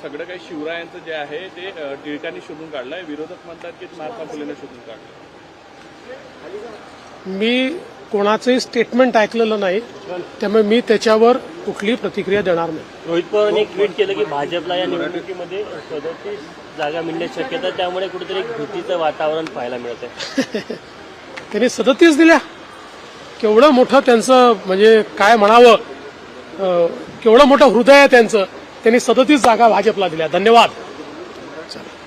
सगळं काही शिवरायांचं जे आहे ते टिळकांनी शोधून काढलंय. विरोधक म्हणतात की महात्मा फुलेने शोधून काढलं मी कोणाचंही स्टेटमेंट ऐकलेलं नाही त्यामुळे मी त्याच्यावर कुठलीही प्रतिक्रिया देणार नाही. रोहित पवारांनी ट्विट केलं की भाजपला या निवडणुकीमध्ये सदतीस जागा मिळण्याची शक्यता. त्यामुळे कुठेतरी एक भीतीचं वातावरण पाहायला मिळत आहे त्यांनी सदतीस दिल्या. केवढं मोठं त्यांचं म्हणजे काय म्हणावं केवढं मोठं हृदय आहे त्यांचं. त्यांनी सदतीस जागा भाजपला दिल्या. धन्यवाद.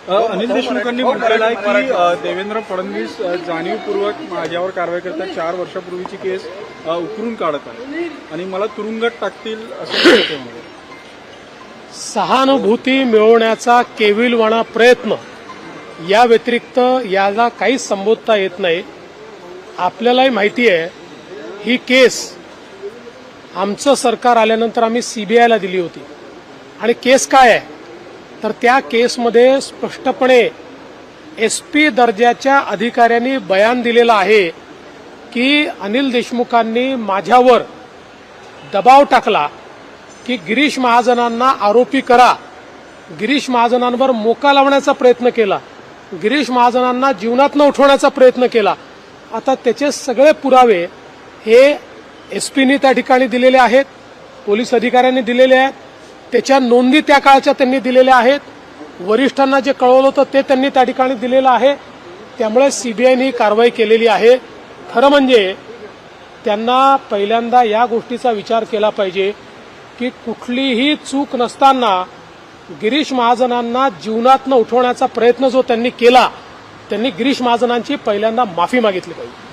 अनिल देशमुखांनी म्हटलेलं आहे की देवेंद्र फडणवीस जाणीवपूर्वक माझ्यावर कारवाई करतात चार वर्षापूर्वीची केस उकरून काढत आहे आणि मला तुरुंगात टाकतील असं सहानुभूती मिळवण्याचा केविलवाणा प्रयत्न या व्यतिरिक्त याला काहीच संबोधता येत नाही. आपल्यालाही माहिती आहे ही केस आमचं सरकार आल्यानंतर आम्ही सीबीआयला दिली होती. आणि केस काय आहे? तर त्या केसमध्ये स्पष्टपणे एस पी दर्जाच्या अधिकाऱ्यांनी बयान दिलेलं आहे की अनिल देशमुखांनी माझ्यावर दबाव टाकला की गिरीश महाजनांना आरोपी करा. गिरीश महाजनांवर मोका लावण्याचा प्रयत्न केला. गिरीश महाजनांना जीवनातनं उठवण्याचा प्रयत्न केला. आता त्याचे सगळे पुरावे हे एस पीनी त्या ठिकाणी दिलेले आहेत पोलीस अधिकाऱ्यांनी दिलेले आहेत. त्याच्या नोंदी त्या काळच्या त्यांनी दिलेल्या आहेत. वरिष्ठांना जे कळवलं होतं ते त्यांनी त्या ठिकाणी दिलेलं आहे. त्यामुळे सीबीआयने ही कारवाई केलेली आहे. खरं म्हणजे त्यांना पहिल्यांदा या गोष्टीचा विचार केला पाहिजे की कुठलीही चूक नसताना गिरीश महाजनांना जीवनातनं उठवण्याचा प्रयत्न जो त्यांनी केला त्यांनी गिरीश महाजनांची पहिल्यांदा माफी मागितली पाहिजे.